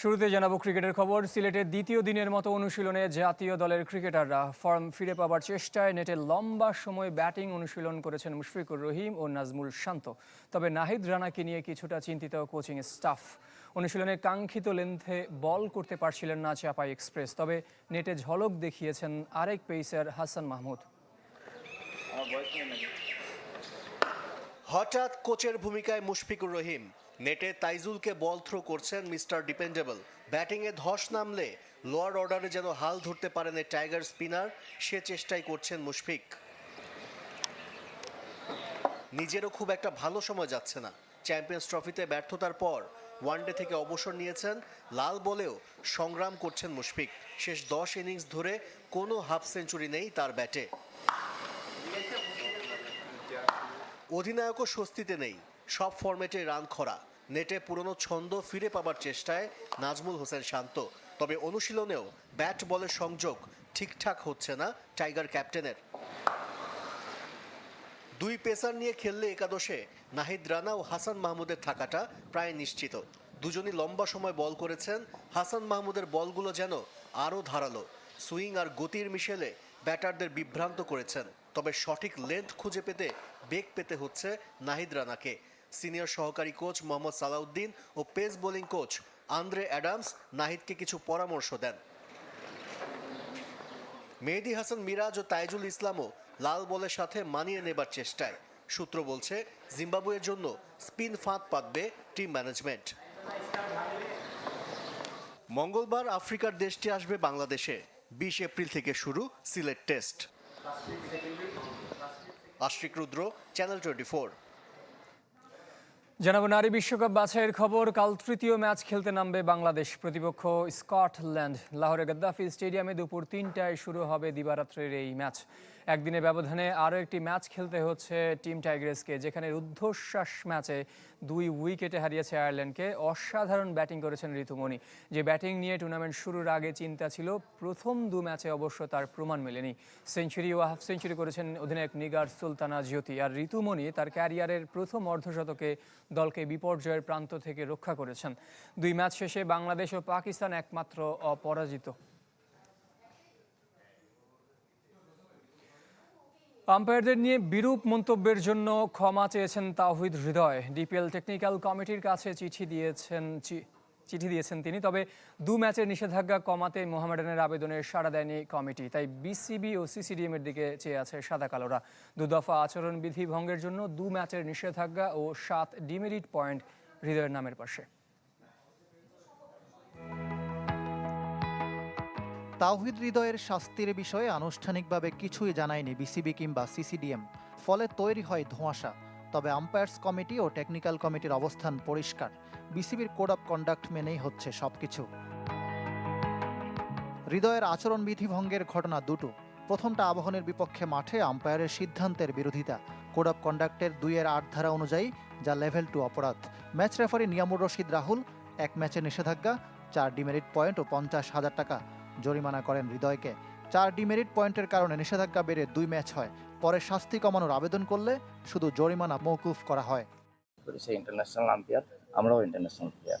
শুরুতে জানাব ক্রিকেটের খবর। সিলেটের দ্বিতীয় দিনের মতো অনুশীলনে জাতীয় দলের ক্রিকেটাররা ফর্ম ফিরে পাবার চেষ্টায় নেটে লম্বা সময় ব্যাটিং অনুশীলন করেছেন মুশফিকুর রহিম ও নাজমুল শান্ত। তবে নাহিদ রানাকে নিয়ে কিছুটা চিন্তিত কোচিং স্টাফ। অনুশীলনে কাঙ্ক্ষিত লেন্থে বল করতে পারছিলেন না চাপাই এক্সপ্রেস। তবে নেটে ঝলক দেখিয়েছেন আরেক পেসার হাসান মাহমুদ। হঠাৎ কোচের ভূমিকায় মুশফিকুর রহিম নেটে তাইজুলকে বল থ্রো করছেন মিস্টার ডিপেন্ডেবল। ব্যাটিংয়ে ধস নামলে লোয়ার অর্ডারে যেন হাল ধরতে পারেন এই টাইগার স্পিনার, সে চেষ্টাই করছেন মুশফিক। নিজেরও খুব একটা ভালো সময় যাচ্ছে না। চ্যাম্পিয়ন্স ট্রফিতে ব্যর্থতার পর ওয়ানডে থেকে অবসর নিয়েছেন, লাল বলেও সংগ্রাম করছেন মুশফিক। শেষ দশ ইনিংস ধরে কোনো হাফ সেঞ্চুরি নেই তার ব্যাটে। অধিনায়কও স্বস্তিতে নেই। সব ফরম্যাটে রান খরা। নেটে পুরনো ছন্দ ফিরে পাবার চেষ্টায় নাজমুল হোসেন শান্ত। তবে অনুশীলনেও ব্যাট বলের সংযোগ ঠিকঠাক হচ্ছে না টাইগার ক্যাপ্টেনের। দুই পেসার নিয়ে খেললে একাদশে নাহিদ রানা ও হাসান মাহমুদের থাকাটা প্রায় নিশ্চিত। দুজনই লম্বা সময় বল করেছেন। হাসান মাহমুদের বলগুলো যেন আরও ধারালো। সুইং আর গতির মিশেলে ব্যাটারদের বিভ্রান্ত করেছেন। তবে সঠিক লেন্থ খুঁজে পেতে বেগ পেতে হচ্ছে নাহিদ রানাকে। সিনিয়র সহকারী কোচ মোহাম্মদ সালাউদ্দিন ও pace bowling coach Andre Adams নাহিদকে কিছু পরামর্শ দেন। মেহেদি হাসান মিরাজ ও তাইজুল ইসলামও লাল বলের সাথে মানিয়ে নেবার চেষ্টায়। সূত্র বলছে, জিম্বাবুয়ের জন্য স্পিন ফাঁদ পাতবে টিম ম্যানেজমেন্ট। মঙ্গলবার আফ্রিকার দেশটি আসবে বাংলাদেশে। বিশ এপ্রিল থেকে শুরু Sylhet test. Ashrik Rudra, channel twenty জানাব, নারী বিশ্বকাপ বাছাইয়ের খবর। কাল তৃতীয় ম্যাচ খেলতে নামবে বাংলাদেশ। প্রতিপক্ষ স্কটল্যান্ড। লাহোরের গাদ্দাফি স্টেডিয়ামে দুপুর তিনটায় শুরু হবে দিবারাত্রের এই ম্যাচ। একদিনের ব্যবধানে আরও একটি ম্যাচ খেলতে হচ্ছে টিম টাইগ্রেসকে, যেখানে রুদ্ধশ্বাস ম্যাচে দুই উইকেটে হারিয়েছে আয়ারল্যান্ডকে। অসাধারণ ব্যাটিং করেছেন ঋতুমণি। যে ব্যাটিং নিয়ে টুর্নামেন্ট শুরুর আগে চিন্তা ছিল, প্রথম দু ম্যাচে অবশ্য তার প্রমাণ মেলেনি। সেঞ্চুরি ও হাফ সেঞ্চুরি করেছেন অধিনায়ক নিগার সুলতানা জ্যোতি আর ঋতুমণি তার ক্যারিয়ারের প্রথম অর্ধশতকে দলকে বিপর্যয়ের প্রান্ত থেকে রক্ষা করেছেন। দুই ম্যাচ শেষে বাংলাদেশ ও পাকিস্তান একমাত্র অপরাজিত। আম্পায়ারদের নিয়ে বিরূপ মন্তব্যের জন্য ক্ষমা চেয়েছেন তাওহিদ হৃদয়। ডিপিএল টেকনিক্যাল কমিটির কাছে চিঠি দিয়েছেন চিঠি দিয়েছেন তিনি, তবে দু ম্যাচের নিষেধাজ্ঞা কমাতে মোহামেডানের আবেদনের সাড়া দেয়নি কমিটি। তাই বিসিবি ও সিসিডিএম এর দিকে চেয়ে আছে সাদা কালোরা। দু দফা আচরণবিধি ভঙ্গের জন্য দু ম্যাচের নিষেধাজ্ঞা ও সাত ডিমেরিট পয়েন্ট হৃদয়ের নামের পাশে। তাওহিদ হৃদয়ের শাস্তির বিষয়ে আনুষ্ঠানিকভাবে কিছুই জানায়নি বিসিবি কিংবা সিসিডিএম। ফলে তৈরি হয় ধোঁয়াশা। তবে আম্পায়ার্স কমিটি ও টেকনিক্যাল কমিটির অবস্থান পরিষ্কার। বিসিবির কোড অফ কন্ডাক্ট মেনেই হচ্ছে সবকিছু। হৃদয়ের আচরণবিধি ভঙ্গের ঘটনা দুটো। প্রথমটা আবাহনের বিপক্ষে মাঠে আম্পায়ারের সিদ্ধান্তের বিরোধিতা। কোড অফ কন্ডাক্টের দুইয়ের আট ধারা অনুযায়ী, যা লেভেল টু অপরাধ। ম্যাচ রেফারি নিয়ামুর রশিদ রাহুল, এক ম্যাচে নিষেধাজ্ঞা, চার ডিমেরিট পয়েন্ট ও পঞ্চাশ হাজার টাকা। জরিমানা করেন হৃদয়কে। চার ডিমেরিট পয়েন্টের কারণে নিষেধাজ্ঞা বেড়ে দুই ম্যাচ হয়। পরে শাস্তি কমানোর আবেদন করলে শুধু জরিমানা মৌকুফ করা হয়। ইন্টারন্যাশনাল আম্পায়ার আমরাও ইন্টারন্যাশনাল প্লেয়ার।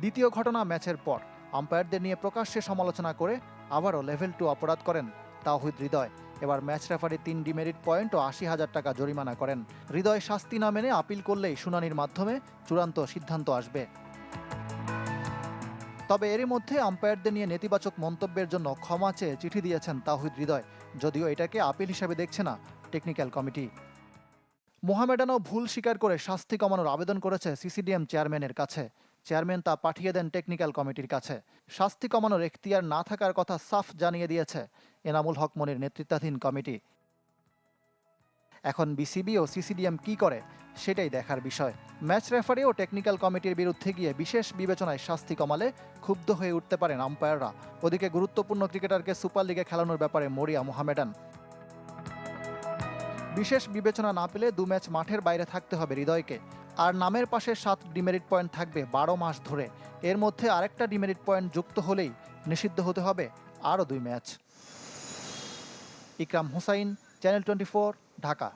দ্বিতীয় ঘটনা ম্যাচের পর আম্পায়ারদের নিয়ে প্রকাশ্যে সমালোচনা করে আবারও লেভেল টু অপরাধ করেন তাওহিদ হৃদয়। এবার ম্যাচ রেফারি তিন ডিমেরিট পয়েন্ট ও আশি হাজার টাকা জরিমানা করেন। হৃদয় শাস্তি না মেনে আপিল করলেই শুনানির মাধ্যমে চূড়ান্ত সিদ্ধান্ত আসবে। তবে এরই মধ্যে আম্পায়ারদের নিয়ে নেতিবাচক মন্তব্যের জন্য ক্ষমা চেয়ে চিঠি দিয়েছেন তাহিদ হৃদয়। যদিও এটাকে আপিল হিসেবে দেখছে না টেকনিক্যাল কমিটি। মোহামেডানও ভুল স্বীকার করে শাস্তি কমানোর আবেদন করেছে সিসিডিএম চেয়ারম্যানের কাছে। চেয়ারম্যান তা পাঠিয়ে দেন টেকনিক্যাল কমিটির কাছে। শাস্তি কমানোর এখতিয়ার না থাকার কথা সাফ জানিয়ে দিয়েছে এনামুল হক মনির নেতৃত্বাধীন কমিটি। এখন বিসিবি ও সিসিডিএম কি করে, সেটাই দেখার বিষয়। ম্যাচ রেফারি ও টেকনিক্যাল কমিটির বিরুদ্ধে গিয়ে বিশেষ বিবেচনায় শাস্তি কমালে ক্ষুব্ধ হয়ে উঠতে পারেন আম্পায়াররা। ওদিকে গুরুত্বপূর্ণ ক্রিকেটারকে সুপার লিগে খেলানোর ব্যাপারে মরিয়া মোহামেডান। বিশেষ বিবেচনা না পেলে দু ম্যাচ মাঠের বাইরে থাকতে হবে হৃদয়কে। আর নামের পাশে সাত ডিমেরিট পয়েন্ট থাকবে বারো মাস ধরে। এর মধ্যে আরেকটা ডিমেরিট পয়েন্ট যুক্ত হলেই নিষিদ্ধ হতে হবে আরও দুই match. Ikram Hussain channel twenty Dhaka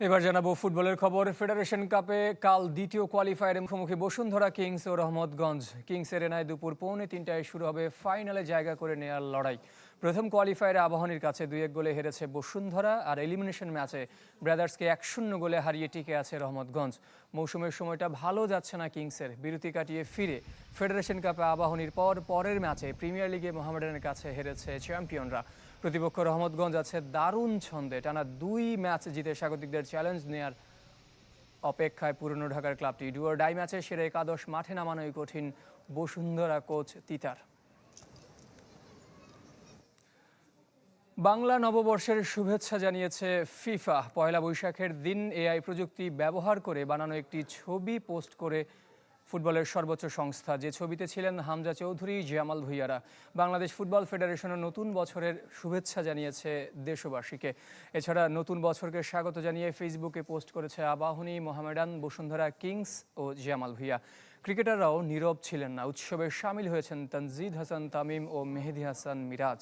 এবার জানাব ফুটবলের খবর। ফেডারেশন কাপে কাল দ্বিতীয় কোয়ালিফায়ারের মুখোমুখি বসুন্ধরা কিংস ও রহমতগঞ্জ। কিংসের এনায় দুপুর পৌনে তিনটায় শুরু হবে ফাইনালে জায়গা করে নেওয়ার লড়াই। প্রথম কোয়ালিফায়ারে আবাহনীর কাছে দুই এক গোলে হেরেছে বসুন্ধরা আর এলিমিনেশন ম্যাচে ব্রাদার্সকে এক শূন্য গোলে হারিয়ে টিকে আছে রহমতগঞ্জ। মৌসুমের সময়টা ভালো যাচ্ছে না কিংসের বিরতি কাটিয়ে ফিরে ফেডারেশন কাপে আবাহনীর পর পরের ম্যাচে প্রিমিয়ার লিগে মোহামেডানের কাছে হেরেছে চ্যাম্পিয়নরা প্রতিপক্ষ রহমতগঞ্জ আছে দারুণ ছন্দে। টানা দুই ম্যাচ জিতে স্বাগতিকদের চ্যালেঞ্জ নেয়ার অপেক্ষায় পুরনো ঢাকার ক্লাবটি ডুয়ার ডাই ম্যাচে সেরে একাদশ মাঠে নামানোই কঠিন বসুন্ধরা কোচ তিতার। বাংলা নববর্ষের শুভেচ্ছা জানিয়েছে ফিফা। পয়লা বৈশাখের দিন এআই প্রযুক্তি ব্যবহার করে বানানো একটি ছবি পোস্ট করে ফুটবলের সর্বোচ্চ সংস্থা। যে ছবিতে ছিলেন হামজা চৌধুরী জিয়ামাল ভুইয়ারা। বাংলাদেশ ফুটবল ফেডারেশনের নতুন বছরের শুভেচ্ছা জানিয়েছে দেশবাসীকে। এছাড়া নতুন বছরকে স্বাগত জানিয়ে ফেসবুকে পোস্ট করেছে আবাহনী মোহামেডান বসুন্ধরা কিংস ও জিয়ামাল ভুইয়া। ক্রিকেটাররাও নীরব ছিলেন না। উৎসবে সামিল হয়েছেন তানজিদ হাসান তামিম ও মেহেদি হাসান মিরাজ।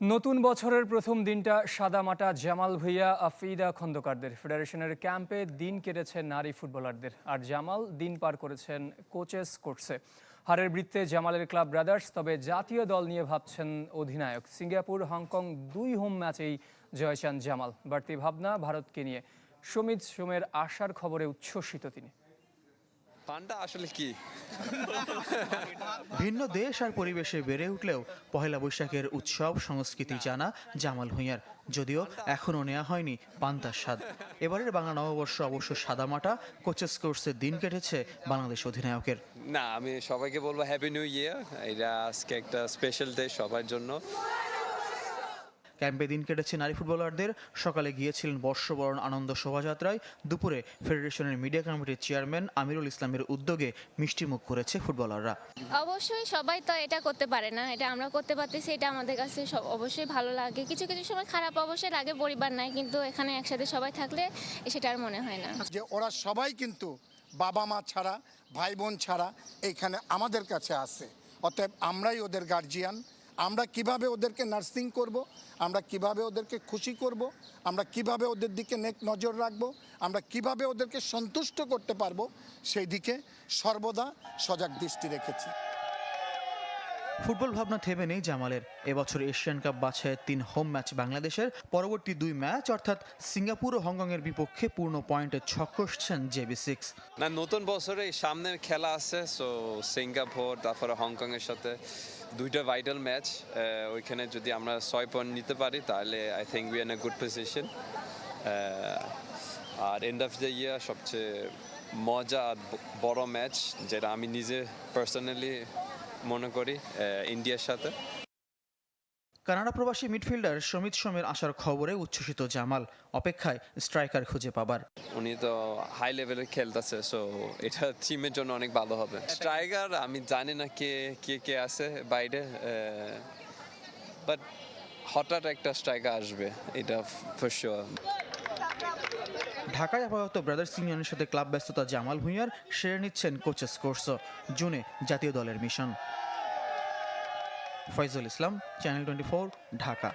নতুন বছরের প্রথম দিনটা সাদামাটা জামাল ভুইয়া আফিদা খন্দকারদের। ফেডারেশনের ক্যাম্পে দিন কেটেছে নারী ফুটবলারদের। আর জামাল দিন পার করেছেন কোচেস কোর্সে হারের বৃত্তে জামালের ক্লাব ব্রাদার্স, তবে জাতীয় দল নিয়ে ভাবছেন অধিনায়ক। সিঙ্গাপুর, হংকং দুই হোম ম্যাচেই জয় চান জামাল। বাড়তি ভাবনা ভারতকে নিয়ে। সমিত সোমের আশার খবরে উচ্ছ্বসিত তিনি। পানটা আসলে কি? ভিন্ন দেশ আর পরিবেশে বেড়ে উঠলেও পহেলা বৈশাখের উৎসব সংস্কৃতি জানা জামাল ভুঁইয়ার। যদিও এখনও নেওয়া হয়নি পান্তার স্বাদ। এবারের বাংলা নববর্ষ অবশ্য সাদামাটা কোচেস কোর্সের দিন কেটেছে বাংলাদেশ অধিনায়কের। না আমি সবাইকে বলব হ্যাপি নিউ ইয়ার এটা আজকে একটা স্পেশাল ডে সবার জন্য। ক্যাম্পে দিন কেটেছে নারী ফুটবলারদের। সকালে গিয়েছিলেন বর্ষবরণ আনন্দ শোভাযাত্রায়। দুপুরে ফেডারেশনের মিডিয়া কমিটির চেয়ারম্যান আমিরুল ইসলামের উদ্যোগে মিষ্টিমুখ করেছে ফুটবলাররা। অবশ্যই সবাই তো এটা করতে পারে না এটা আমরা করতে পারতেছি এটা আমাদের কাছে সব- অবশ্যই ভালো লাগে। কিছু কিছু সময় খারাপ অবশ্যই লাগে পরিবার নাই কিন্তু এখানে একসাথে সবাই থাকলে সেটা আর মনে হয় না। যে ওরা সবাই কিন্তু বাবা মা ছাড়া ভাই বোন ছাড়া এইখানে আমাদের কাছে আসে অতএব আমরাই ওদের গার্জিয়ান আমরা কীভাবে ওদেরকে নার্সিং করব? আমরা কীভাবে ওদেরকে খুশি করব? আমরা কীভাবে ওদের দিকে নেক নজর রাখব? আমরা কীভাবে ওদেরকে সন্তুষ্ট করতে পারব? সেই দিকে সর্বদা সজাগ দৃষ্টি রেখেছি। ফুটবল ভাবনা থেমে নেই জামালের। এবছর এশিয়ান কাপ বাছাইয়ের তিন হোম ম্যাচ বাংলাদেশের। পরবর্তী দুই ম্যাচ, অর্থাৎ সিঙ্গাপুর ও হংকংয়ের বিপক্ষে পূর্ণ পয়েন্টে ছক জেবি সিক্স। না, নতুন বছরে সামনে খেলা আছে সো সিঙ্গাপুর, তারপরে হংকং এর সাথে দুইটা ভাইটাল ম্যাচ ওইখানে যদি আমরা ছয় পয়েন্ট নিতে পারি, তাহলে I think we in a good position R end of the year সবচেয়ে মজা আর বড় ম্যাচ যেটা আমি নিজে পার্সোনালি মনে করি ইন্ডিয়ার সাথে। কানাডা প্রবাসী মিডফিল্ডার সমিত সোমের আসার খবরে উচ্ছ্বসিত জামাল অপেক্ষায় স্ট্রাইকার খুঁজে পাবার। উনি তো হাই লেভেলে খেলতেছে সো এটা টিমের জন্য অনেক ভালো হবে। স্ট্রাইকার আমি জানি না কে কে কে আছে বাইরে বাট হঠাৎ একটা স্ট্রাইকার আসবে এটা ফর শিওর ঢাকায় আপাতত ব্রাদার্স ইউনিয়নের সাথে ক্লাব ব্যস্ততা জামাল ভুঁইয়ার। সেরে নিচ্ছেন কোচেস কোর্সও জুনে জাতীয় দলের mission. Faizul Islam, channel twenty four, Dhaka.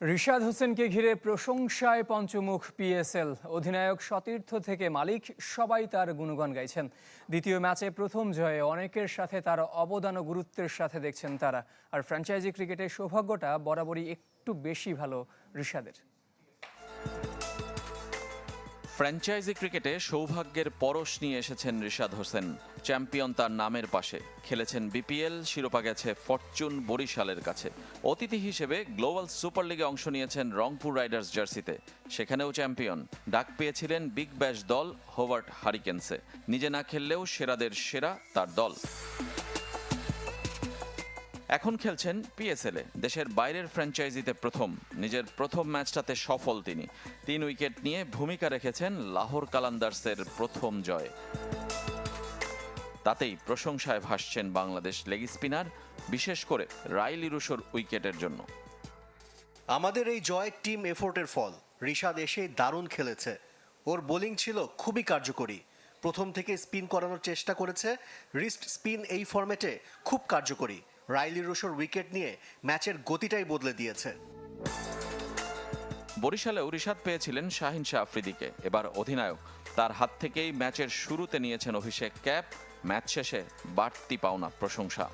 Rishad হোসেনকে ঘিরে প্রশংসায় পঞ্চমুখ পিএসএল অধিনায়ক সতীর্থ থেকে মালিক সবাই তার গুণগান গাইছেন। দ্বিতীয় ম্যাচে প্রথম জয়ে অনেকের সাথে তার অবদান ও গুরুত্বের সাথে দেখছেন তারা। আর ফ্র্যাঞ্চাইজি ক্রিকেটের সৌভাগ্যটা বরাবরই একটু বেশি ভালো রিশাদের। ফ্র্যাঞ্চাইজি ক্রিকেটে সৌভাগ্যের পরশ নিয়ে এসেছেন রিশাদ হোসেন। চ্যাম্পিয়ন তার নামের পাশে। খেলেছেন বিপিএল, শিরোপা গেছে ফরচুন বরিশালের কাছে। অতিথি হিসেবে গ্লোবাল সুপার লিগে অংশ নিয়েছেন রংপুর রাইডার্স জার্সিতে। সেখানেও চ্যাম্পিয়ন। ডাক পেয়েছিলেন বিগ ব্যাশ দল হোভার্ট হারিকেন্সে। নিজে না খেললেও সেরাদের সেরা তার দল। এখন খেলছেন পিএসএলে দেশের বাইরের ফ্র্যাঞ্চাইজিতে প্রথম, নিজের প্রথম ম্যাচটাতে সফল তিনি। তিন উইকেট নিয়ে ভূমিকা রেখেছেন লাহোর কালান্দার্সের প্রথম জয়। তাতেই প্রশংসায় ভাসছেন বাংলাদেশ লেগ স্পিনার, বিশেষ করে রাইলি রুশোর উইকেটের জন্য। আমাদের এই জয় টিম এফোর্টের ফল। রিশাদ এসে দারুণ খেলেছে। ওর বোলিং ছিল খুবই কার্যকরী। প্রথম থেকে স্পিন করানোর চেষ্টা করেছে। রিস্ট স্পিন এই ফরম্যাটে খুব কার্যকরী। রাইলি রুশোর উইকেট নিয়ে ম্যাচের গতিটাই বদলে দিয়েছে। বরিশালেও রিশাদ পেয়েছিলেন শাহিন শাহ আফ্রিদিকে। এবার অধিনায়ক। তার হাত থেকেই ম্যাচের শুরুতে নিয়েছেন অভিষেক ক্যাপ। ম্যাচ শেষে বাড়তি পাওনা প্রশংসা।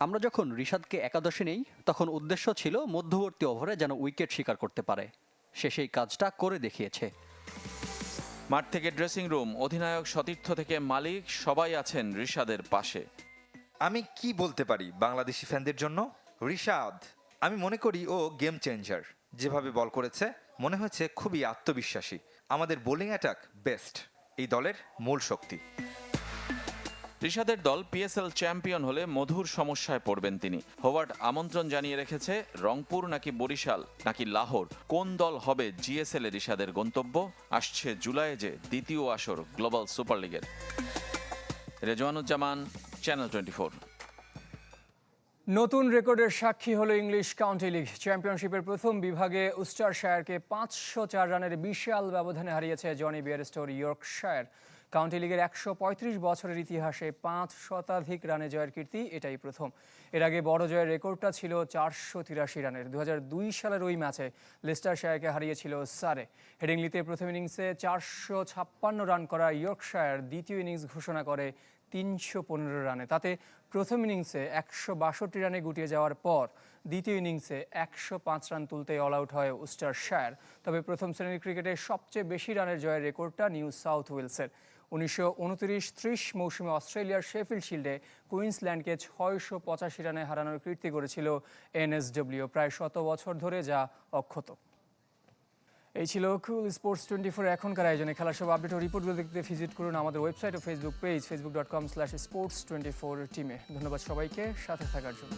আমরা যখন রিশাদকে একাদশে নেই তখন উদ্দেশ্য ছিল মধ্যবর্তী ওভারে যেন উইকেট শিকার করতে পারে। সে সেই কাজটা করে দেখিয়েছে। মাঠ থেকে ড্রেসিং রুম অধিনায়ক সতীর্থ থেকে মালিক সবাই আছেন রিশাদের পাশে। আমি কি বলতে পারি বাংলাদেশি ফ্যানদের জন্য? রিশাদ, আমি মনে করি ও গেম চেঞ্জার যেভাবে বল করেছে, মনে হয়েছে খুবই আত্মবিশ্বাসী। আমাদের বোলিং অ্যাটাক বেস্ট এই দলের মূল শক্তি। রিশাদের দল পিএসএল চ্যাম্পিয়ন হলে মধুর সমস্যায় পড়বেন তিনি। হোয়ার্ড আমন্ত্রণ জানিয়ে রেখেছে, রংপুর নাকি বরিশাল, নাকি লাহোর? কোন দল হবে জিএসএল এ রিশাদের গন্তব্য? আসছে জুলাইয়ে যে দ্বিতীয় আসর গ্লোবাল সুপার লিগের রেজওয়ানুজ্জামান চ্যানেল টোয়েন্টি ফোর নতুন রেকর্ডের সাক্ষী হলো ইংলিশ কাউন্টি লিগ। চ্যাম্পিয়নশিপের প্রথম বিভাগে উস্টারশায়ারকে পাঁচশো চার রানের বিশাল ব্যবধানে হারিয়েছে জনি বিয়ারস্টোর ইয়র্কশায়ার। কাউন্টি লিগের একশো পঁয়ত্রিশ বছরের ইতিহাসে পাঁচ শতাধিক রানে জয়ের কীর্তি, এটাই প্রথম। এর আগে বড় জয়ের রেকর্ডটা ছিল চারশো তিরাশি রানের। দু হাজার দুই সালের ওই ম্যাচে লেস্টারশায়ারকে হারিয়েছিল সারে। হেডিংলিতে প্রথম ইনিংসে চারশো ছাপ্পান্ন রান করা ইয়র্কশায়ার দ্বিতীয় ইনিংস ঘোষণা করে তিনশো পনেরো রানে। তাতে প্রথম ইনিংসে একশো বাষট্টি রানে গুটিয়ে যাওয়ার পর দ্বিতীয় ইনিংসে একশো পাঁচ রান তুলতে অল আউট হয় উস্টার শায়ার তবে প্রথম শ্রেণির ক্রিকেটে সবচেয়ে বেশি রানের জয়ের রেকর্ডটা নিউ সাউথ ওয়েলসের। উনিশশো উনত্রিশ ত্রিশ মৌসুমে অস্ট্রেলিয়ার শেফিল্ড শিল্ডে কুইন্সল্যান্ডকে ছয়শো পঁচাশি রানে হারানোর কীর্তি করেছিল এনএসডব্লিউ, প্রায় শত বছর ধরে যা অক্ষত। এই ছিল কুল স্পোর্টস টোয়েন্টি ফোর এখনকার আয়োজনে। খেলার সব আপডেট ও রিপোর্টগুলো দেখতে ভিজিট করুন আমাদের ওয়েবসাইট ও Facebook page Facebook dot com slash sports twenty four টিমে ধন্যবাদ সবাইকে, সাথে থাকার জন্য।